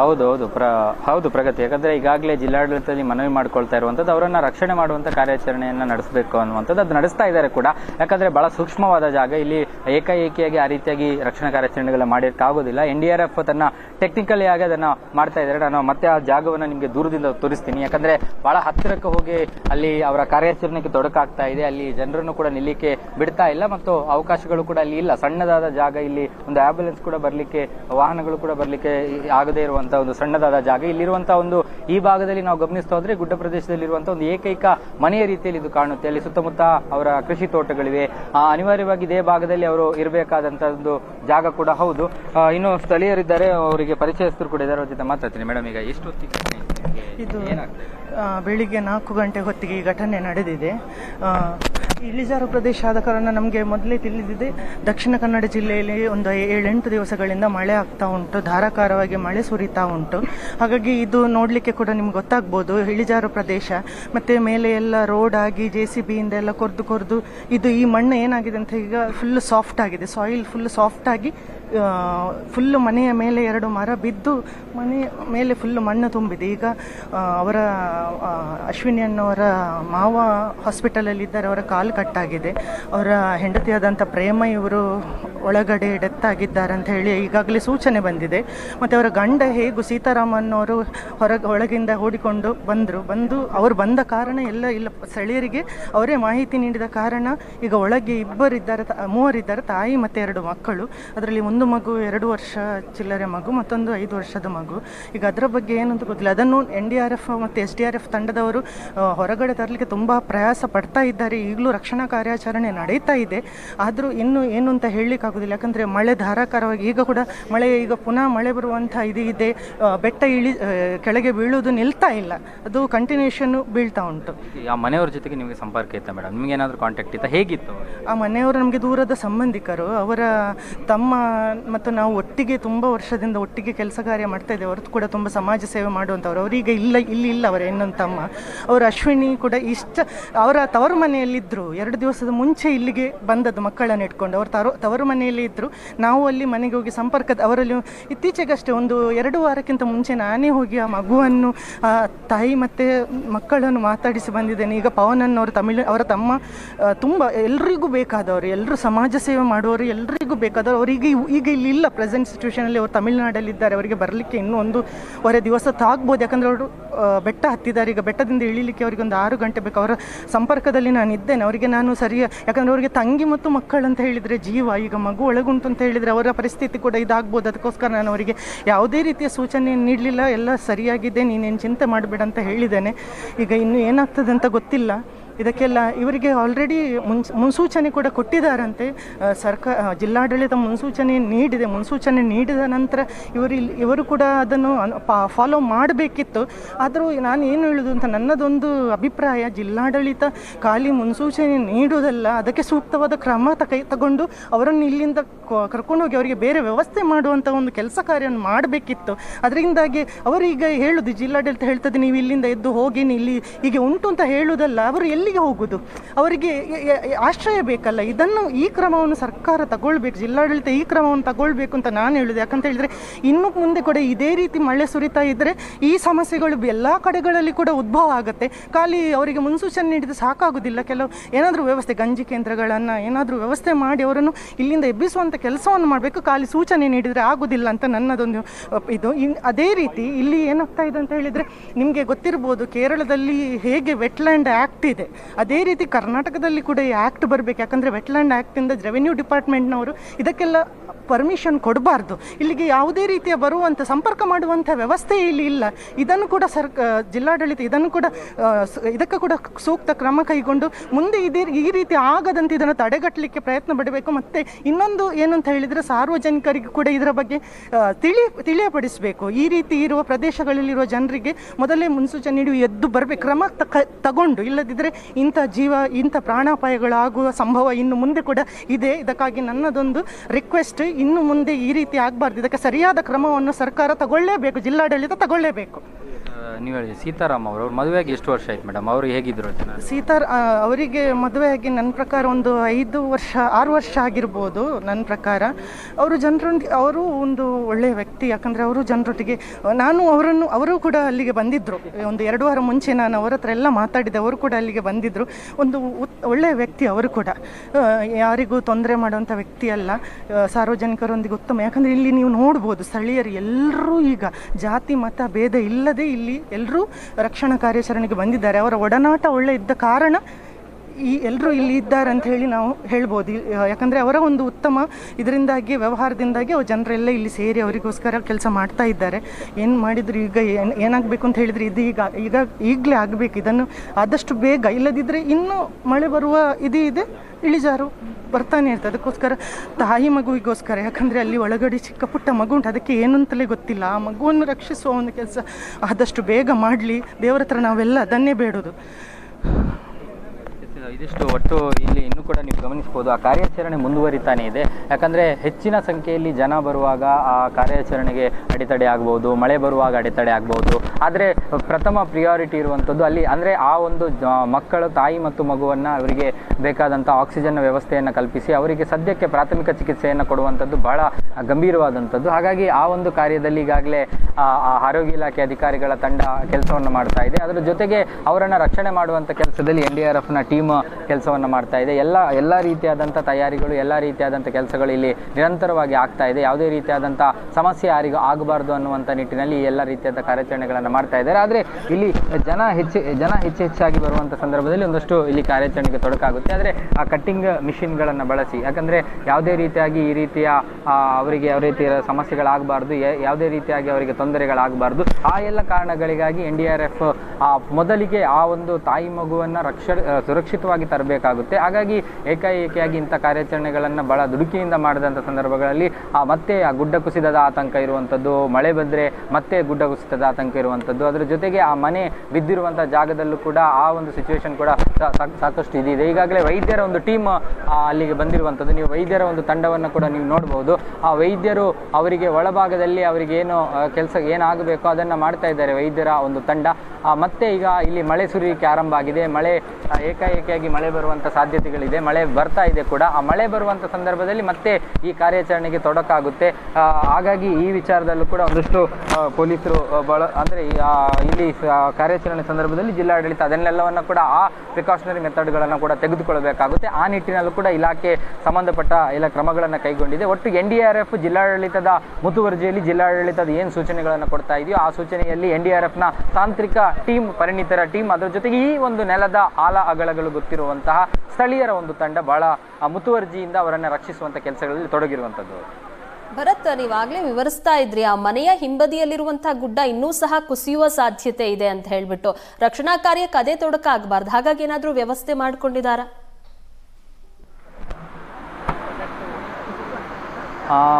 ಹೌದು ಹೌದು. ಪ್ರ, ಹೌದು ಪ್ರಗತಿ. ಯಾಕಂದ್ರೆ ಈಗಾಗಲೇ ಜಿಲ್ಲಾಡಳಿತದಲ್ಲಿ ಮನವಿ ಮಾಡ್ಕೊಳ್ತಾ ಇರುವಂಥದ್ದು ಅವರನ್ನು ರಕ್ಷಣೆ ಮಾಡುವಂಥ ಕಾರ್ಯಾಚರಣೆಯನ್ನು ನಡೆಸಬೇಕು ಅನ್ನುವಂಥದ್ದು ಅದು ನಡೆಸ್ತಾ ಇದ್ದಾರೆ ಕೂಡ. ಯಾಕಂದ್ರೆ ಬಹಳ ಸೂಕ್ಷ್ಮವಾದ ಜಾಗ. ಇಲ್ಲಿ ಏಕಾಏಕಿಯಾಗಿ ಆ ರೀತಿಯಾಗಿ ರಕ್ಷಣಾ ಕಾರ್ಯಾಚರಣೆಗಳ ಮಾಡೋಕ್ಕಾಗೋದಿಲ್ಲ ಎನ್ ಡಿ ಆರ್ ಎಫ್ ತನ್ನ ಟೆಕ್ನಿಕಲಿ ಆಗಿ ಅದನ್ನ ಮಾಡ್ತಾ ಇದ್ದಾರೆ. ನಾನು ಮತ್ತೆ ಆ ಜಾಗವನ್ನು ನಿಮಗೆ ದೂರದಿಂದ ತೋರಿಸ್ತೀನಿ. ಯಾಕಂದ್ರೆ ಬಹಳ ಹತ್ತಿರಕ್ಕೆ ಹೋಗಿ ಅಲ್ಲಿ ಅವರ ಕಾರ್ಯಾಚರಣೆಗೆ ತೊಡಕಾಗ್ತಾ ಇದೆ. ಅಲ್ಲಿ ಜನರನ್ನು ಕೂಡ ನಿಲ್ಲಿಕ್ಕೆ ಬಿಡ್ತಾ ಇಲ್ಲ ಮತ್ತು ಅವಕಾಶಗಳು ಕೂಡ ಅಲ್ಲಿ ಇಲ್ಲ. ಸಣ್ಣದಾದ ಜಾಗ. ಇಲ್ಲಿ ಒಂದು ಆಂಬ್ಯುಲೆನ್ಸ್ ಕೂಡ ಬರಲಿಕ್ಕೆ, ವಾಹನಗಳು ಕೂಡ ಬರಲಿಕ್ಕೆ ಆಗದೇ ಇರುವಂತಹ ಒಂದು ಸಣ್ಣದಾದ ಜಾಗ. ಇಲ್ಲಿರುವಂತಹ ಒಂದು ಈ ಭಾಗದಲ್ಲಿ ನಾವು ಗಮನಿಸ್ತಾ ಹೋದ್ರೆ ಗುಡ್ಡ ಪ್ರದೇಶದಲ್ಲಿ ಇರುವಂತಹ ಒಂದು ಏಕೈಕ ಮನೆಯ ರೀತಿಯಲ್ಲಿ ಇದು ಕಾಣುತ್ತೆ. ಅಲ್ಲಿ ಸುತ್ತಮುತ್ತ ಅವರ ಕೃಷಿ ತೋಟಗಳಿವೆ. ಆ, ಅನಿವಾರ್ಯವಾಗಿ ಇದೇ ಭಾಗದಲ್ಲಿ ಅವರು ಇರಬೇಕಾದಂತಹ ಒಂದು ಜಾಗ ಕೂಡ ಹೌದು. ಇನ್ನು ಸ್ಥಳೀಯರಿದ್ದಾರೆ ಅವರಿಗೆ ಪರಿಚಯಸ್ಥರು ಕೂಡ ಇದ್ದಾರೆ. ಅವ್ರ ಜೊತೆ ಮಾತಾಡ್ತೀನಿ ಮೇಡಮ್. ಈಗ ಎಷ್ಟು ಹೊತ್ತಿಗೆ ಇದು ಏನಾಗ್ತದೆ ಬೆಳಿಗ್ಗೆ ನಾಲ್ಕು ಗಂಟೆ ಹೊತ್ತಿಗೆ ಈ ಘಟನೆ ನಡೆದಿದೆ. ಇಳಿಜಾರು ಪ್ರದೇಶ ಆದ ಕಾರಣ ನಮಗೆ ಮೊದಲೇ ತಿಳಿದಿದೆ. ದಕ್ಷಿಣ ಕನ್ನಡ ಜಿಲ್ಲೆಯಲ್ಲಿ ಒಂದು ಏಳೆಂಟು ದಿವಸಗಳಿಂದ ಮಳೆ ಆಗ್ತಾ ಉಂಟು. ಧಾರಾಕಾರವಾಗಿ ಮಳೆ ಸುರಿತಾ ಉಂಟು. ಹಾಗಾಗಿ ಇದು ನೋಡಲಿಕ್ಕೆ ಕೂಡ ನಿಮ್ಗೆ ಗೊತ್ತಾಗ್ಬೋದು. ಇಳಿಜಾರು ಪ್ರದೇಶ, ಮತ್ತೆ ಮೇಲೆ ಎಲ್ಲ ರೋಡ್ ಆಗಿ ಜೆ ಸಿ ಬಿಯಿಂದ ಎಲ್ಲ ಕೊರ್ದು ಕೊರೆದು ಇದು ಈ ಮಣ್ಣು ಏನಾಗಿದೆ ಅಂತ ಈಗ ಫುಲ್ ಸಾಫ್ಟ್ ಆಗಿದೆ. ಸಾಯಿಲ್ ಫುಲ್ ಸಾಫ್ಟ್ ಆಗಿ ಫುಲ್ ಮನೆಯ ಮೇಲೆ ಎರಡು ಮರ ಬಿದ್ದು ಮನೆ ಮೇಲೆ ಫುಲ್ ಮಣ್ಣು ತುಂಬಿದೆ. ಈಗ ಅವರ ಅಶ್ವಿನಿ ಅನ್ನೋರ ಮಾವ ಹಾಸ್ಪಿಟಲಲ್ಲಿ ಇದ್ದಾರೆ. ಅವರ ಕಾಲು ಕಟ್ಟಾಗಿದೆ. ಅವರ ಹೆಂಡತಿಯಾದಂಥ ಪ್ರೇಮ ಇವರು ಒಳಗಡೆ ಡೆತ್ ಆಗಿದ್ದಾರೆ ಅಂತ ಹೇಳಿ ಈಗಾಗಲೇ ಸೂಚನೆ ಬಂದಿದೆ. ಮತ್ತು ಅವರ ಗಂಡ ಹೇಗೂ ಸೀತಾರಾಮನ್ ಅವರು ಹೊರಗೆ ಒಳಗಿಂದ ಓಡಿಕೊಂಡು ಬಂದರು. ಬಂದು ಅವರು ಬಂದ ಕಾರಣ ಎಲ್ಲ ಇಲ್ಲ, ಸ್ಥಳೀಯರಿಗೆ ಅವರೇ ಮಾಹಿತಿ ನೀಡಿದ ಕಾರಣ ಈಗ ಒಳಗೆ ಇಬ್ಬರಿದ್ದಾರೆ, ಮೂವರಿದ್ದಾರೆ, ತಾಯಿ ಮತ್ತು ಎರಡು ಮಕ್ಕಳು. ಅದರಲ್ಲಿ ಒಂದು ಮಗು ಎರಡು ವರ್ಷ ಚಿಲ್ಲರೆ ಮಗು ಮತ್ತೊಂದು ಐದು ವರ್ಷದ ಮಗು. ಈಗ ಅದರ ಬಗ್ಗೆ ಏನಂತ ಗೊತ್ತಿಲ್ಲ. ಅದನ್ನು ಎನ್ ಡಿ ಆರ್ ಎಫ್ ಮತ್ತು ಎಸ್ ಡಿ ಆರ್ ಎಫ್ ತಂಡದವರು ಹೊರಗಡೆ ತರಲಿಕ್ಕೆ ತುಂಬ ಪ್ರಯಾಸ ಪಡ್ತಾ ಇದ್ದಾರೆ. ಈಗಲೂ ರಕ್ಷಣಾ ಕಾರ್ಯಾಚರಣೆ ನಡೀತಾ ಇದೆ. ಆದರೂ ಇನ್ನು ಏನು ಅಂತ ಹೇಳಲಿಕ್ಕಾಗೋದಿಲ್ಲ ಯಾಕಂದರೆ ಮಳೆ ಧಾರಾಕಾರವಾಗಿ ಈಗ ಕೂಡ ಮಳೆ ಈಗ ಪುನಃ ಮಳೆ ಬರುವಂಥ ಇದು ಇದೆ. ಬೆಟ್ಟ ಇಳಿ ಕೆಳಗೆ ಬೀಳೋದು ನಿಲ್ತಾ ಇಲ್ಲ. ಅದು ಕಂಟಿನ್ಯೂಷನ್ನು ಬೀಳ್ತಾ ಉಂಟು. ಆ ಮನೆಯವ್ರ ಜೊತೆಗೆ ನಿಮಗೆ ಸಂಪರ್ಕ ಇತ್ತ ಮೇಡಮ್ ನಿಮ್ಗೆ ಏನಾದರೂ ಕಾಂಟ್ಯಾಕ್ಟ್ ಇತ್ತಾ? ಹೇಗಿತ್ತು? ಆ ಮನೆಯವರು ನಮಗೆ ದೂರದ ಸಂಬಂಧಿಕರು. ಅವರ ತಮ್ಮ ಮತ್ತು ನಾವು ಒಟ್ಟಿಗೆ ತುಂಬ ವರ್ಷದಿಂದ ಒಟ್ಟಿಗೆ ಕೆಲಸ ಕಾರ್ಯ ಮಾಡ್ತಾ ಇದ್ದೇವೆ. ಅವರು ಕೂಡ ತುಂಬ ಸಮಾಜ ಸೇವೆ ಮಾಡುವಂಥವ್ರು. ಅವರೀಗ ಇಲ್ಲ, ಇಲ್ಲಿ ಇಲ್ಲ ಅವರ, ಇನ್ನೊಂದು ತಮ್ಮ. ಅವರು ಅಶ್ವಿನಿ ಕೂಡ ಇಷ್ಟ, ಅವರ ತವರು ಮನೆಯಲ್ಲಿದ್ದರು ಎರಡು ದಿವಸದ ಮುಂಚೆ ಇಲ್ಲಿಗೆ ಬಂದದ್ದು ಮಕ್ಕಳನ್ನು ಇಟ್ಕೊಂಡು. ಅವರು ತವರು ತವರು ಮನೆಯಲ್ಲಿ ಇದ್ದರು ನಾವು ಅಲ್ಲಿ ಮನೆಗೆ ಹೋಗಿ ಸಂಪರ್ಕದ, ಅವರಲ್ಲಿ ಇತ್ತೀಚೆಗಷ್ಟೇ ಒಂದು ಎರಡು ವಾರಕ್ಕಿಂತ ಮುಂಚೆ ನಾನೇ ಹೋಗಿ ಆ ಮಗುವನ್ನು ತಾಯಿ ಮತ್ತು ಮಕ್ಕಳನ್ನು ಮಾತಾಡಿಸಿ ಬಂದಿದ್ದೇನೆ. ಈಗ ಪವನನ್ನು ಅವರು ತಮಿಳು, ಅವರ ತಮ್ಮ ತುಂಬ ಎಲ್ರಿಗೂ ಬೇಕಾದವರು ಎಲ್ಲರೂ ಸಮಾಜ ಸೇವೆ ಮಾಡುವವರು, ಎಲ್ರಿಗೂ ಬೇಕಾದವರು. ಅವರಿಗೆ ಇವ್- ಈಗ ಇಲ್ಲಿ ಇಲ್ಲ ಪ್ರೆಸೆಂಟ್ ಸಿಚುವೇಷನಲ್ಲಿ ಅವರು ತಮಿಳುನಾಡಲ್ಲಿದ್ದಾರೆ. ಅವರಿಗೆ ಬರಲಿಕ್ಕೆ ಇನ್ನೂ ಒಂದೂವರೆ ದಿವಸ ತಾಗ್ಬೋದು ಯಾಕಂದರೆ ಅವರು ಬೆಟ್ಟ ಹತ್ತಿದ್ದಾರೆ. ಈಗ ಬೆಟ್ಟದಿಂದ ಇಳಿಲಿಕ್ಕೆ ಅವರಿಗೆ ಒಂದು ಆರು ಗಂಟೆ ಬೇಕು. ಅವರ ಸಂಪರ್ಕದಲ್ಲಿ ನಾನು ಇದ್ದೇನೆ. ಅವರಿಗೆ ನಾನು ಸರಿಯ, ಯಾಕಂದರೆ ಅವರಿಗೆ ತಂಗಿ ಮತ್ತು ಮಕ್ಕಳು ಅಂತ ಹೇಳಿದರೆ ಜೀವ, ಈಗ ಮಗು ಒಳಗುಂಟು ಅಂತ ಹೇಳಿದರೆ ಅವರ ಪರಿಸ್ಥಿತಿ ಕೂಡ ಇದಾಗ್ಬೋದು. ಅದಕ್ಕೋಸ್ಕರ ನಾನು ಅವರಿಗೆ ಯಾವುದೇ ರೀತಿಯ ಸೂಚನೆ ನೀಡಲಿಲ್ಲ. ಎಲ್ಲ ಸರಿಯಾಗಿದೆ. ನೀನೇನು ಚಿಂತೆ ಮಾಡಬೇಡ ಅಂತ ಹೇಳಿದ್ದೇನೆ. ಈಗ ಇನ್ನು ಏನಾಗ್ತದೆ ಅಂತ ಗೊತ್ತಿಲ್ಲ. ಇದಕ್ಕೆಲ್ಲ ಇವರಿಗೆ ಆಲ್ರೆಡಿ ಮುನ್ಸ್, ಮುನ್ಸೂಚನೆ ಕೂಡ ಕೊಟ್ಟಿದ್ದಾರಂತೆ. ಸರ್ಕಾರ ಜಿಲ್ಲಾಡಳಿತ ಮುನ್ಸೂಚನೆ ನೀಡಿದೆ. ಮುನ್ಸೂಚನೆ ನೀಡಿದ ನಂತರ ಇವರು ಇವರು ಕೂಡ ಅದನ್ನು ಫಾಲೋ ಮಾಡಬೇಕಿತ್ತು. ಆದರೂ ನಾನು ಏನು ಹೇಳೋದು ಅಂತ ನನ್ನದೊಂದು ಅಭಿಪ್ರಾಯ, ಜಿಲ್ಲಾಡಳಿತ ಖಾಲಿ ಮುನ್ಸೂಚನೆ ನೀಡುವುದಲ್ಲ, ಅದಕ್ಕೆ ಸೂಕ್ತವಾದ ಕ್ರಮ ತಕೈ, ತಗೊಂಡು ಅವರನ್ನು ಇಲ್ಲಿಂದ ಕ- ಕರ್ಕೊಂಡೋಗಿ ಅವರಿಗೆ ಬೇರೆ ವ್ಯವಸ್ಥೆ ಮಾಡುವಂಥ ಒಂದು ಕೆಲಸ ಕಾರ್ಯವನ್ನು ಮಾಡಬೇಕಿತ್ತು. ಅದರಿಂದಾಗಿ ಅವರೀಗ ಹೇಳುದು, ಜಿಲ್ಲಾಡಳಿತ ಹೇಳ್ತದೆ, ನೀವು ಇಲ್ಲಿಂದ ಎದ್ದು ಹೋಗಿ ಇಲ್ಲಿ ಹೀಗೆ ಉಂಟು ಅಂತ ಹೇಳುವುದಲ್ಲ ಅವರು ಎಲ್ಲಿಗೆ ಹೋಗುದು ಅವರಿಗೆ ಆಶ್ರಯ ಬೇಕಲ್ಲ. ಇದನ್ನು ಈ ಕ್ರಮವನ್ನು ಸರ್ಕಾರ ತಗೊಳ್ಬೇಕು, ಜಿಲ್ಲಾಡಳಿತ ಈ ಕ್ರಮವನ್ನು ತಗೊಳ್ಬೇಕು ಅಂತ ನಾನು ಹೇಳುದು. ಯಾಕಂತ ಹೇಳಿದ್ರೆ, ಇನ್ನು ಮುಂದೆ ಕೂಡ ಇದೇ ರೀತಿ ಮಳೆ ಸುರಿತಾ ಇದ್ದರೆ ಈ ಸಮಸ್ಯೆಗಳು ಎಲ್ಲ ಕಡೆಗಳಲ್ಲಿ ಕೂಡ ಉದ್ಭವ ಆಗುತ್ತೆ. ಖಾಲಿ ಅವರಿಗೆ ಮುನ್ಸೂಚನೆ ನೀಡಿದ್ರೆ ಸಾಕಾಗುದಿಲ್ಲ. ಕೆಲವು ಏನಾದರೂ ವ್ಯವಸ್ಥೆ, ಗಂಜಿ ಕೇಂದ್ರಗಳನ್ನು ಏನಾದರೂ ವ್ಯವಸ್ಥೆ ಮಾಡಿ ಅವರನ್ನು ಇಲ್ಲಿಂದ ಎಬ್ಬಿಸುವಂಥ ಕೆಲಸವನ್ನು ಮಾಡಬೇಕು. ಖಾಲಿ ಸೂಚನೆ ನೀಡಿದರೆ ಆಗುದಿಲ್ಲ ಅಂತ ನನ್ನದೊಂದು ಇದು. ಅದೇ ರೀತಿ ಇಲ್ಲಿ ಏನಾಗ್ತಾ ಇದೆ ಅಂತ ಹೇಳಿದರೆ, ನಿಮಗೆ ಗೊತ್ತಿರ್ಬೋದು, ಕೇರಳದಲ್ಲಿ ಹೇಗೆ ವೆಟ್ಲ್ಯಾಂಡ್ ಆ್ಯಕ್ಟ್ ಇದೆ. ಅದೇ ರೀತಿ ಕರ್ನಾಟಕದಲ್ಲಿ ಕೂಡ ಈ ಆ್ಯಕ್ಟ್ ಬರಬೇಕು. ಯಾಕಂದರೆ ವೆಟ್ಲ್ಯಾಂಡ್ ಆ್ಯಕ್ಟಿಂದ ರೆವೆನ್ಯೂ ಡಿಪಾರ್ಟ್ಮೆಂಟ್ನವರು ಇದಕ್ಕೆಲ್ಲ ಪರ್ಮಿಷನ್ ಕೊಡಬಾರ್ದು. ಇಲ್ಲಿಗೆ ಯಾವುದೇ ರೀತಿಯ ಬರುವಂಥ ಸಂಪರ್ಕ ಮಾಡುವಂಥ ವ್ಯವಸ್ಥೆ ಇಲ್ಲಿ ಇಲ್ಲ. ಇದನ್ನು ಕೂಡ ಸರ್ಕ ಜಿಲ್ಲಾಡಳಿತ ಇದನ್ನು ಕೂಡ ಇದಕ್ಕೆ ಕೂಡ ಸೂಕ್ತ ಕ್ರಮ ಕೈಗೊಂಡು ಮುಂದೆ ಇದೇ, ಈ ರೀತಿ ಆಗದಂತೆ ಇದನ್ನು ತಡೆಗಟ್ಟಲಿಕ್ಕೆ ಪ್ರಯತ್ನ ಪಡಬೇಕು. ಮತ್ತು ಇನ್ನೊಂದು ಏನು ಅಂತ ಹೇಳಿದರೆ ಸಾರ್ವಜನಿಕರಿಗೆ ಕೂಡ ಇದರ ಬಗ್ಗೆ ತಿಳಿ, ತಿಳಿಯಪಡಿಸಬೇಕು. ಈ ರೀತಿ ಇರುವ ಪ್ರದೇಶಗಳಲ್ಲಿರುವ ಜನರಿಗೆ ಮೊದಲೇ ಮುನ್ಸೂಚನೆ ನೀಡಿ ಎದ್ದು ಬರಬೇಕು. ಕ್ರಮ ತಗೊಂಡು. ಇಲ್ಲದಿದ್ದರೆ ಇಂಥ ಜೀವ, ಇಂಥ ಪ್ರಾಣಾಪಾಯಗಳಾಗುವ ಸಂಭವ ಇನ್ನು ಮುಂದೆ ಕೂಡ ಇದೆ. ಇದಕ್ಕಾಗಿ ನನ್ನದೊಂದು ರಿಕ್ವೆಸ್ಟ್ ಇನ್ನು ಮುಂದೆ ಈ ರೀತಿ ಆಗಬಾರ್ದು. ಇದಕ್ಕೆ ಸರಿಯಾದ ಕ್ರಮವನ್ನು ಸರ್ಕಾರ ತಗೊಳ್ಳೇಬೇಕು ಜಿಲ್ಲಾಡಳಿತ ತಗೊಳ್ಳೇಬೇಕು. ನೀವು ಹೇಳಿದ್ರಿ ಸೀತಾರಾಮ್ ಅವರು ಅವ್ರ ಮದುವೆಯಾಗಿ ಎಷ್ಟು ವರ್ಷ ಆಯ್ತು ಮೇಡಮ್? ಅವರು ಹೇಗಿದ್ರು ಸೀತಾರ್ ಆ, ಅವರಿಗೆ ಮದುವೆಯಾಗಿ ನನ್ನ ಪ್ರಕಾರ ಒಂದು ಐದು ವರ್ಷ ಆರು ವರ್ಷ ಆಗಿರ್ಬೋದು ನನ್ನ ಪ್ರಕಾರ. ಅವರು ಜನರೊಂದಿಗೆ ಅವರು ಒಂದು ಒಳ್ಳೆಯ ವ್ಯಕ್ತಿ ಯಾಕಂದರೆ ಅವರು ಜನರೊಟ್ಟಿಗೆ ನಾನು ಅವರನ್ನು ಅವರು ಕೂಡ ಅಲ್ಲಿಗೆ ಬಂದಿದ್ದರು ಒಂದು ಎರಡು ವಾರ ಮುಂಚೆ ನಾನು ಅವರ ಹತ್ರ ಎಲ್ಲ ಮಾತಾಡಿದೆ ಅವರು ಕೂಡ ಅಲ್ಲಿಗೆ ಬಂದಿದ್ದರು ಒಂದು ಉತ್ ಒಳ್ಳೆಯ ವ್ಯಕ್ತಿ ಅವರು ಕೂಡ. ಯಾರಿಗೂ ತೊಂದರೆ ಮಾಡುವಂಥ ವ್ಯಕ್ತಿ ಅಲ್ಲ. ಸಾರ್ವಜನಿಕರೊಂದಿಗೆ ಉತ್ತಮ. ಯಾಕಂದರೆ ಇಲ್ಲಿ ನೀವು ನೋಡ್ಬೋದು ಸ್ಥಳೀಯರು ಎಲ್ಲರೂ ಈಗ ಜಾತಿ ಮತ ಭೇದ ಇಲ್ಲದೆ ಇಲ್ಲಿ ಎಲ್ಲರೂ ರಕ್ಷಣಾ ಕಾರ್ಯಾಚರಣೆಗೆ ಬಂದಿದ್ದಾರೆ. ಅವರ ಒಡನಾಟ ಒಳ್ಳೆ ಇದ್ದ ಕಾರಣ ಈ ಎಲ್ಲರೂ ಇಲ್ಲಿ ಇದ್ದಾರೆ ಅಂತ ಹೇಳಿ ನಾವು ಹೇಳ್ಬೋದು. ಯಾಕಂದರೆ ಅವರ ಒಂದು ಉತ್ತಮ ಇದರಿಂದಾಗಿ, ವ್ಯವಹಾರದಿಂದಾಗಿ ಅವ್ರು ಜನರೆಲ್ಲ ಇಲ್ಲಿ ಸೇರಿ ಅವರಿಗೋಸ್ಕರ ಕೆಲಸ ಮಾಡ್ತಾ ಇದ್ದಾರೆ. ಏನು ಮಾಡಿದ್ರು ಈಗ ಏನು, ಏನಾಗಬೇಕು ಅಂತ ಹೇಳಿದರೆ ಇದು ಈಗ ಈಗ ಈಗಲೇ ಆಗಬೇಕು. ಇದನ್ನು ಆದಷ್ಟು ಬೇಗ ಇಲ್ಲದಿದ್ದರೆ ಇನ್ನೂ ಮಳೆ ಬರುವ ಇದು ಇದೆ, ಇಳಿಜಾರು ಬರ್ತಾನೆ ಇರ್ತದೆ ಅದಕ್ಕೋಸ್ಕರ ತಾಯಿ ಮಗುವಿಗೋಸ್ಕರ, ಯಾಕಂದರೆ ಅಲ್ಲಿ ಒಳಗಡೆ ಚಿಕ್ಕ ಪುಟ್ಟ ಮಗು ಉಂಟು. ಅದಕ್ಕೆ ಏನು ಅಂತಲೇ ಗೊತ್ತಿಲ್ಲ. ಆ ಮಗುವನ್ನು ರಕ್ಷಿಸುವ ಒಂದು ಕೆಲಸ ಆದಷ್ಟು ಬೇಗ ಮಾಡಲಿ. ದೇವರ ಹತ್ರ ನಾವೆಲ್ಲ ಅದನ್ನೇ ಬೇಡೋದು. ಇದಿಷ್ಟು ಒಟ್ಟು ಇಲ್ಲಿ ಇನ್ನೂ ಕೂಡ ನೀವು ಗಮನಿಸ್ಬೋದು. ಆ ಕಾರ್ಯಾಚರಣೆ ಮುಂದುವರಿತಾನೆ ಇದೆ. ಯಾಕಂದರೆ ಹೆಚ್ಚಿನ ಸಂಖ್ಯೆಯಲ್ಲಿ ಜನ ಬರುವಾಗ ಆ ಕಾರ್ಯಾಚರಣೆಗೆ ಅಡೆತಡೆ ಆಗ್ಬೋದು, ಮಳೆ ಬರುವಾಗ ಅಡೆತಡೆ ಆಗ್ಬೋದು. ಆದರೆ ಪ್ರಥಮ ಪ್ರಿಯಾರಿಟಿ ಇರುವಂಥದ್ದು ಅಲ್ಲಿ, ಅಂದರೆ ಆ ಒಂದು ಮಕ್ಕಳು, ತಾಯಿ ಮತ್ತು ಮಗುವನ್ನು ಅವರಿಗೆ ಬೇಕಾದಂಥ ಆಕ್ಸಿಜನ್ ವ್ಯವಸ್ಥೆಯನ್ನು ಕಲ್ಪಿಸಿ ಅವರಿಗೆ ಸದ್ಯಕ್ಕೆ ಪ್ರಾಥಮಿಕ ಚಿಕಿತ್ಸೆಯನ್ನು ಕೊಡುವಂಥದ್ದು ಬಹಳ ಗಂಭೀರವಾದಂಥದ್ದು ಹಾಗಾಗಿ ಆ ಒಂದು ಕಾರ್ಯದಲ್ಲಿ ಈಗಾಗಲೇ ಆರೋಗ್ಯ ಇಲಾಖೆ ಅಧಿಕಾರಿಗಳ ತಂಡ ಕೆಲಸವನ್ನು ಮಾಡ್ತಾ ಇದೆ. ಅದರ ಜೊತೆಗೆ ಅವರನ್ನು ರಕ್ಷಣೆ ಮಾಡುವಂಥ ಕೆಲಸದಲ್ಲಿ ಎನ್ ಡಿ ಆರ್ ಎಫ್ನ ಟೀಮ್ ಕೆಲಸವನ್ನು ಮಾಡ್ತಾ ಇದೆ. ಎಲ್ಲ ಎಲ್ಲ ರೀತಿಯಾದಂಥ ತಯಾರಿಗಳು ಎಲ್ಲ ರೀತಿಯಾದಂಥ ಕೆಲಸಗಳು ಇಲ್ಲಿ ನಿರಂತರವಾಗಿ ಆಗ್ತಾ ಇದೆ. ಯಾವುದೇ ರೀತಿಯಾದಂಥ ಸಮಸ್ಯೆ ಯಾರಿಗೂ ಆಗಬಾರ್ದು ಅನ್ನುವಂಥ ನಿಟ್ಟಿನಲ್ಲಿ ಎಲ್ಲ ರೀತಿಯಾದ ಕಾರ್ಯಾಚರಣೆಗಳನ್ನು ಮಾಡ್ತಾ ಇದ್ದಾರೆ. ಆದರೆ ಇಲ್ಲಿ ಜನ ಹೆಚ್ಚು ಜನ ಹೆಚ್ಚು ಹೆಚ್ಚಾಗಿ ಬರುವಂಥ ಸಂದರ್ಭದಲ್ಲಿ ಒಂದಷ್ಟು ಇಲ್ಲಿ ಕಾರ್ಯಾಚರಣೆಗೆ ತೊಡಕಾಗುತ್ತೆ. ಆದರೆ ಆ ಕಟ್ಟಿಂಗ್ ಮಿಷಿನ್ಗಳನ್ನು ಬಳಸಿ ಯಾಕಂದರೆ ಯಾವುದೇ ರೀತಿಯಾಗಿ ಈ ರೀತಿಯ ಅವರಿಗೆ ಯಾವ ರೀತಿಯ ಸಮಸ್ಯೆಗಳಾಗಬಾರ್ದು ಯಾವುದೇ ರೀತಿಯಾಗಿ ಅವರಿಗೆ ತೊಂದರೆಗಳಾಗಬಾರ್ದು ಆ ಎಲ್ಲ ಕಾರಣಗಳಿಗಾಗಿ ಎನ್ ಡಿ ಆರ್ ಎಫ್ ಮೊದಲಿಗೆ ಆ ಒಂದು ತಾಯಿ ಮಗುವನ್ನು ರಕ್ಷ ಆ, ಸುರಕ್ಷಿತವಾಗಿ ತರಬೇಕಾಗುತ್ತೆ. ಹಾಗಾಗಿ ಏಕಾಏಕಿಯಾಗಿ ಇಂಥ ಕಾರ್ಯಾಚರಣೆಗಳನ್ನು ಬಹಳ ದುಡುಕಿಯಿಂದ ಮಾಡಿದಂಥ ಸಂದರ್ಭಗಳಲ್ಲಿ, ಆ ಮತ್ತೆ ಆ ಗುಡ್ಡ ಕುಸಿತದ ಆತಂಕ ಇರುವಂಥದ್ದು, ಮಳೆ ಬಂದರೆ ಮತ್ತೆ ಗುಡ್ಡ ಕುಸಿತದ ಆತಂಕ ಇರುವಂಥದ್ದು, ಅದರ ಜೊತೆಗೆ ಆ ಮನೆ ಬಿದ್ದಿರುವಂಥ ಜಾಗದಲ್ಲೂ ಕೂಡ ಆ ಒಂದು ಸಿಚುವೇಶನ್ ಕೂಡ ಸಾಕಷ್ಟು ಇದಿದೆ ಈಗಾಗಲೇ ವೈದ್ಯರ ಒಂದು ಟೀಮ್ ಅಲ್ಲಿಗೆ ಬಂದಿರುವಂಥದ್ದು. ನೀವು ವೈದ್ಯರ ಒಂದು ತಂಡವನ್ನು ಕೂಡ ನೀವು ನೋಡ್ಬೋದು. ಆ ವೈದ್ಯರು ಅವರಿಗೆ ಒಳಭಾಗದಲ್ಲಿ ಅವರಿಗೆ ಏನು ಕೆಲಸ ಏನಾಗಬೇಕೋ ಅದನ್ನು ಮಾಡ್ತಾ ಇದ್ದಾರೆ ವೈದ್ಯರ ಒಂದು ತಂಡ. ಮತ್ತೆ ಈಗ ಇಲ್ಲಿ ಮಳೆ ಸುರಿಯಕ್ಕೆ ಆರಂಭ ಆಗಿದೆ. ಮಳೆ ಏಕಾಏಕಿಯಾಗಿ ಮಳೆ ಬರುವಂಥ ಸಾಧ್ಯತೆಗಳಿದೆ. ಮಳೆ ಬರ್ತಾ ಇದೆ ಕೂಡ. ಆ ಮಳೆ ಬರುವಂಥ ಸಂದರ್ಭದಲ್ಲಿ ಮತ್ತೆ ಈ ಕಾರ್ಯಾಚರಣೆಗೆ ತೊಡಕಾಗುತ್ತೆ. ಹಾಗಾಗಿ ಈ ವಿಚಾರದಲ್ಲೂ ಕೂಡ ಒಂದಷ್ಟು ಪೊಲೀಸರು ಅಂದ್ರೆ ಅಂದರೆ ಇಲ್ಲಿ ಕಾರ್ಯಾಚರಣೆ ಸಂದರ್ಭದಲ್ಲಿ ಜಿಲ್ಲಾಡಳಿತ ಅದನ್ನೆಲ್ಲವನ್ನು ಕೂಡ ಆ ಪ್ರಿಕಾಷನರಿ ಮೆಥಡ್ಗಳನ್ನು ಕೂಡ ತೆಗೆದುಕೊಳ್ಳಬೇಕಾಗುತ್ತೆ. ಆ ನಿಟ್ಟಿನಲ್ಲೂ ಕೂಡ ಇಲಾಖೆ ಸಂಬಂಧಪಟ್ಟ ಎಲ್ಲ ಕ್ರಮಗಳನ್ನು ಕೈಗೊಂಡಿದೆ. ಒಟ್ಟು ಎನ್ ಡಿ ಆರ್ ಎಫ್ ಜಿಲ್ಲಾಡಳಿತದ ಮುತುವರ್ಜಿಯಲ್ಲಿ ಜಿಲ್ಲಾಡಳಿತದ ಏನು ಸೂಚನೆಗಳನ್ನು ಕೊಡ್ತಾ ಇದೆಯೋ ಆ ಸೂಚನೆಯಲ್ಲಿ ಎನ್ ಡಿ ಆರ್ ಎಫ್ನ ತಾಂತ್ರಿಕ ಟೀಮ್, ಪರಿಣಿತರ ಟೀಮ್ ಅದರ ಜೊತೆಗೆ ಈ ಒಂದು ನೆಲದ ಆಲ ಅಗಳಗಳು ಗೊತ್ತಿರುವಂತಹ ಸ್ಥಳೀಯರ ಒಂದು ತಂಡ ಬಹಳ ಮುತುವರ್ಜಿಯಿಂದ ಅವರನ್ನು ರಕ್ಷಿಸುವಂಥ ಕೆಲಸಗಳಲ್ಲಿ ತೊಡಗಿರುವಂಥದ್ದು ಭರತ್ ನೀವಾಗಲೇ ವಿವರಿಸ್ತಾ ಇದ್ರಿ, ಆ ಮನೆಯ ಹಿಂಬದಿಯಲ್ಲಿರುವಂತಹ ಗುಡ್ಡ ಇನ್ನೂ ಸಹ ಕುಸಿಯುವ ಸಾಧ್ಯತೆ ಇದೆ ಅಂತ ಹೇಳ್ಬಿಟ್ಟು. ರಕ್ಷಣಾ ಕಾರ್ಯಕ್ಕೆ ಅದೇ ತೊಡಕಾಗಬಾರ್ದು. ಹಾಗಾಗಿ ಏನಾದರೂ ವ್ಯವಸ್ಥೆ ಮಾಡ್ಕೊಂಡಿದ್ದಾರಾ?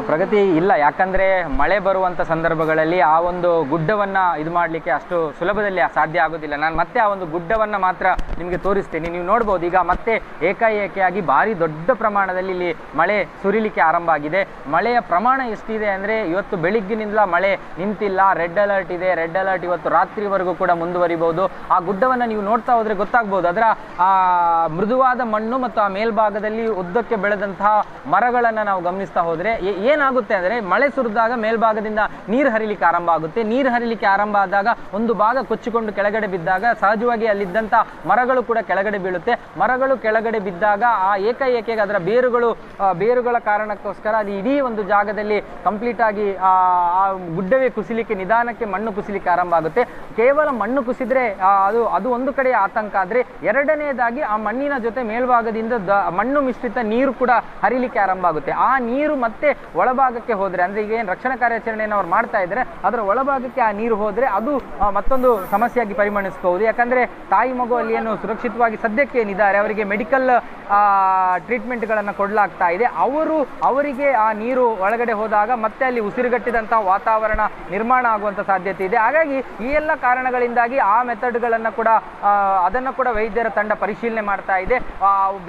ಪ್ರಗತಿ ಇಲ್ಲ. ಯಾಕಂದರೆ ಮಳೆ ಬರುವಂಥ ಸಂದರ್ಭಗಳಲ್ಲಿ ಆ ಒಂದು ಗುಡ್ಡವನ್ನು ಇದು ಮಾಡಲಿಕ್ಕೆ ಅಷ್ಟು ಸುಲಭದಲ್ಲಿ ಸಾಧ್ಯ ಆಗೋದಿಲ್ಲ. ನಾನು ಮತ್ತೆ ಆ ಒಂದು ಗುಡ್ಡವನ್ನು ಮಾತ್ರ ನಿಮಗೆ ತೋರಿಸ್ತೇನೆ. ನೀವು ನೋಡ್ಬೋದು, ಈಗ ಮತ್ತೆ ಏಕಾಏಕಿಯಾಗಿ ಭಾರಿ ದೊಡ್ಡ ಪ್ರಮಾಣದಲ್ಲಿ ಇಲ್ಲಿ ಮಳೆ ಸುರಿಲಿಕ್ಕೆ ಆರಂಭ ಆಗಿದೆ. ಮಳೆಯ ಪ್ರಮಾಣ ಎಷ್ಟಿದೆ ಅಂದರೆ ಇವತ್ತು ಬೆಳಿಗ್ಗಿನಿಂದ ಮಳೆ ನಿಂತಿಲ್ಲ. ರೆಡ್ ಅಲರ್ಟ್ ಇದೆ. ರೆಡ್ ಅಲರ್ಟ್ ಇವತ್ತು ರಾತ್ರಿವರೆಗೂ ಕೂಡ ಮುಂದುವರಿಬಹುದು. ಆ ಗುಡ್ಡವನ್ನು ನೀವು ನೋಡ್ತಾ ಹೋದರೆ ಗೊತ್ತಾಗ್ಬೋದು. ಅದರ, ಆ, ಮೃದುವಾದ ಮಣ್ಣು ಮತ್ತು ಆ ಮೇಲ್ಭಾಗದಲ್ಲಿ ಉದ್ದಕ್ಕೆ ಬೆಳೆದಂತಹ ಮರಗಳನ್ನು ನಾವು ಗಮನಿಸ್ತಾ ಹೋದರೆ ಏನಾಗುತ್ತೆ ಅಂದರೆ ಮಳೆ ಸುರಿದಾಗ ಮೇಲ್ಭಾಗದಿಂದ ನೀರು ಹರಿಲಿಕ್ಕೆ ಆರಂಭ ಆಗುತ್ತೆ. ನೀರು ಹರಿಲಿಕ್ಕೆ ಆರಂಭ ಆದಾಗ ಒಂದು ಭಾಗ ಕೊಚ್ಚಿಕೊಂಡು ಕೆಳಗಡೆ ಬಿದ್ದಾಗ ಸಹಜವಾಗಿ ಅಲ್ಲಿದ್ದಂಥ ಮರಗಳು ಕೂಡ ಕೆಳಗಡೆ ಬೀಳುತ್ತೆ. ಮರಗಳು ಕೆಳಗಡೆ ಬಿದ್ದಾಗ ಆ ಏಕಾಏಕಿಯಾಗಿ ಅದರ ಬೇರುಗಳು ಬೇರುಗಳ ಕಾರಣಕ್ಕೋಸ್ಕರ ಅದು ಇಡೀ ಒಂದು ಜಾಗದಲ್ಲಿ ಕಂಪ್ಲೀಟ್ ಆಗಿ ಆ ಗುಡ್ಡವೇ ಕುಸಿಲಿಕ್ಕೆ, ನಿಧಾನಕ್ಕೆ ಮಣ್ಣು ಕುಸಿಲಿಕ್ಕೆ ಆರಂಭ ಆಗುತ್ತೆ. ಕೇವಲ ಮಣ್ಣು ಕುಸಿದ್ರೆ ಅದು ಅದು ಒಂದು ಕಡೆ ಆತಂಕ ಆದರೆ ಎರಡನೇದಾಗಿ ಆ ಮಣ್ಣಿನ ಜೊತೆ ಮೇಲ್ಭಾಗದಿಂದ ಮಣ್ಣು ಮಿಶ್ರಿತ ನೀರು ಕೂಡ ಹರಿಲಿಕ್ಕೆ ಆರಂಭ ಆಗುತ್ತೆ. ಆ ನೀರು ಮತ್ತೆ ಒಳಭಾಗಕ್ಕೆ ಹೋದ್ರೆ, ಅಂದ್ರೆ ಈಗ ಏನು ರಕ್ಷಣಾ ಕಾರ್ಯಾಚರಣೆಯನ್ನು ಅವ್ರು ಮಾಡ್ತಾ ಇದ್ದರೆ ಅದರ ಒಳಭಾಗಕ್ಕೆ ಆ ನೀರು ಹೋದ್ರೆ ಅದು ಮತ್ತೊಂದು ಸಮಸ್ಯೆಯಾಗಿ ಪರಿಗಣಿಸಬಹುದು ಯಾಕಂದ್ರೆ ತಾಯಿ ಮಗು ಅಲ್ಲಿ ಏನು ಸುರಕ್ಷಿತವಾಗಿ ಸದ್ಯಕ್ಕೆ ಏನಿದ್ದಾರೆ, ಅವರಿಗೆ ಮೆಡಿಕಲ್ ಟ್ರೀಟ್ಮೆಂಟ್ಗಳನ್ನು ಕೊಡಲಾಗ್ತಾ ಇದೆ. ಅವರು, ಅವರಿಗೆ ಆ ನೀರು ಒಳಗಡೆ ಹೋದಾಗ ಮತ್ತೆ ಅಲ್ಲಿ ಉಸಿರುಗಟ್ಟಿದಂತಹ ವಾತಾವರಣ ನಿರ್ಮಾಣ ಆಗುವಂತ ಸಾಧ್ಯತೆ ಇದೆ. ಹಾಗಾಗಿ ಈ ಎಲ್ಲ ಕಾರಣಗಳಿಂದಾಗಿ ಆ ಮೆಥಡ್ಗಳನ್ನು ಕೂಡ ಅದನ್ನ ಅದನ್ನು ಕೂಡ ವೈದ್ಯರ ತಂಡ ಪರಿಶೀಲನೆ ಮಾಡ್ತಾ ಇದೆ.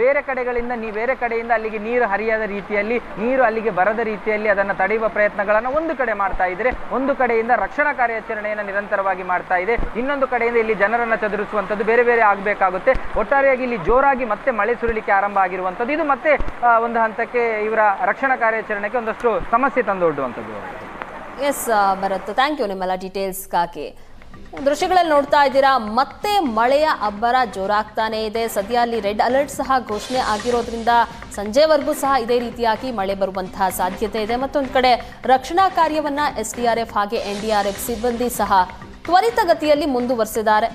ಬೇರೆ ಕಡೆಗಳಿಂದ, ನೀ ಬೇರೆ ಕಡೆಯಿಂದ ಅಲ್ಲಿಗೆ ನೀರು ಹರಿಯದ ರೀತಿಯಲ್ಲಿ ನೀರು ಅಲ್ಲಿಗೆ ಬರದ ರೀತಿಯಲ್ಲಿ ಅದನ್ನು ತಡೆಯುವ ಪ್ರಯತ್ನಗಳನ್ನು ಒಂದು ಕಡೆ ಮಾಡ್ತಾ ಇದ್ರೆ, ಒಂದು ಕಡೆಯಿಂದ ರಕ್ಷಣಾ ಕಾರ್ಯಾಚರಣೆಯನ್ನು ನಿರಂತರವಾಗಿ ಮಾಡ್ತಾ ಇದೆ. ಇನ್ನೊಂದು ಕಡೆಯಿಂದ ಇಲ್ಲಿ ಜನರನ್ನು ಚದುರಿಸುವಂಥದ್ದು ಬೇರೆ ಬೇರೆ ಆಗಬೇಕಾಗುತ್ತೆ. ಒಟ್ಟಾರೆಯಾಗಿ ಇಲ್ಲಿ ಜೋರಾಗಿ ಮತ್ತೆ ಮಳೆ ಸುರಿಲಿಕ್ಕೆ ಆರಂಭ ಆಗಿರುವಂಥದ್ದು. ಇದು ಮತ್ತೆ ಒಂದು ಹಂತಕ್ಕೆ ಇವರ ರಕ್ಷಣಾ ಕಾರ್ಯಾಚರಣೆಗೆ ಒಂದಷ್ಟು ಸಮಸ್ಯೆ ತಂದೊಡ್ಡುವಂಥದ್ದು ಎಸ್ ಭರತ್. ಥ್ಯಾಂಕ್ ಯು ನಿಮ್ಮೆಲ್ಲ ಡೀಟೇಲ್ಸ್ಗಾಗಿ ದೃಶ್ಯಗಳಲ್ಲಿ ನೋಡ್ತಾ ಇದ್ದೀರಾ, ಮತ್ತೆ ಮಳೆಯ ಅಬ್ಬರ ಜೋರಾಗ್ತಾನೆ ಇದೆ. ಸದ್ಯ ಅಲ್ಲಿ ರೆಡ್ ಅಲರ್ಟ್ ಸಹ ಘೋಷಣೆ ಆಗಿರೋದ್ರಿಂದ ಸಂಜೆವರೆಗೂ ಸಹ ಇದೇ ರೀತಿಯಾಗಿ ಮಳೆ ಬರುವಂತಹ ಸಾಧ್ಯತೆ ಇದೆ. ಮತ್ತೊಂದು ಕಡೆ ರಕ್ಷಣಾ ಕಾರ್ಯವನ್ನ ಎಸ್ ಡಿ ಆರ್ ಎಫ್ ಹಾಗೆ ಎನ್ ಡಿ ಆರ್ ಎಫ್ ಸಿಬ್ಬಂದಿ ಸಹ ತ್ವರಿತಗತಿಯಲ್ಲಿ ಮುಂದುವರೆಸಿದ್ದಾರೆ.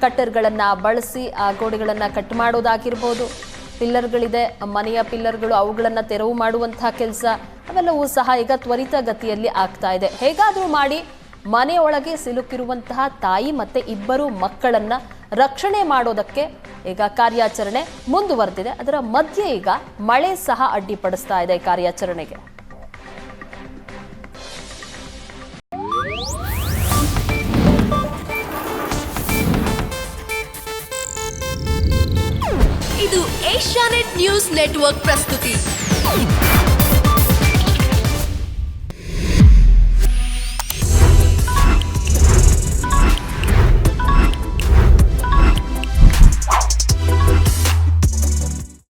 ಕಟ್ಟರ್ಗಳನ್ನ ಬಳಸಿ, ಆ, ಗೋಡೆಗಳನ್ನ ಕಟ್ ಮಾಡೋದಾಗಿರ್ಬೋದು. ಪಿಲ್ಲರ್ಗಳಿದೆ, ಮನೆಯ ಪಿಲ್ಲರ್ಗಳು, ಅವುಗಳನ್ನು ತೆರವು ಮಾಡುವಂತಹ ಕೆಲಸ, ಅವೆಲ್ಲವೂ ಸಹ ಈಗ ತ್ವರಿತಗತಿಯಲ್ಲಿ ಆಗ್ತಾ ಇದೆ. ಹೇಗಾದರೂ ಮಾಡಿ ಮನೆಯೊಳಗೆ ಸಿಲುಕಿರುವಂತಹ ತಾಯಿ ಮತ್ತೆ ಇಬ್ಬರು ಮಕ್ಕಳನ್ನ ರಕ್ಷಣೆ ಮಾಡೋದಕ್ಕೆ ಈಗ ಕಾರ್ಯಾಚರಣೆ ಮುಂದುವರೆದಿದೆ. ಅದರ ಮಧ್ಯೆ ಈಗ ಮಳೆ ಸಹ ಅಡ್ಡಿಪಡಿಸ್ತಾ ಇದೆ ಕಾರ್ಯಾಚರಣೆಗೆ. ಇದು ಏಷ್ಯಾನೆಟ್ ನ್ಯೂಸ್ ನೆಟ್ವರ್ಕ್ ಪ್ರಸ್ತುತಿ.